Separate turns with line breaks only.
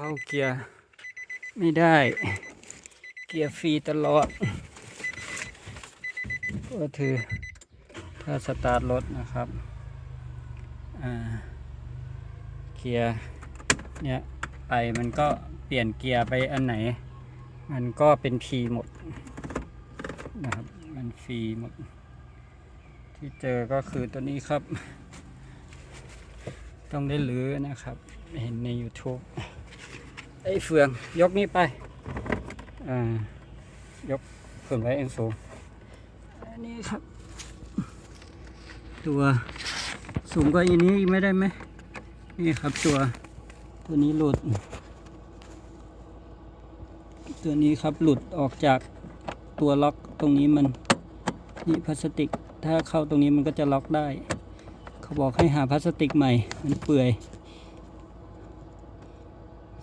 เข้าเกียร์ไม่ได้ เกียร์ฟรีตลอด ก็คือถ้าสตาร์ทรถนะครับเกียร์เนี่ยไปมันก็เปลี่ยนเกียร์ไปอันไหน มันก็เป็นฟรีหมดนะครับ มันฟรีหมด ที่เจอก็คือตัวนี้ครับ ต้องได้รื้อนะครับ เห็นใน YouTube อ้เฟืองยกนี้ไปอ่ายกส่วนไว้เองสูงอันนี้ครับ ตัวสูงกว่าอันนี้ไม่ได้ไหมนี่ครับตัวตัวนี้หลุด ตัวนี้ครับหลุดออกจากตัวล็อกตรงนี้มันนี่พลาสติก ถ้าเข้าตรงนี้มันก็จะล็อกได้ เขาบอกให้หาพลาสติกใหม่ มันเปื่อย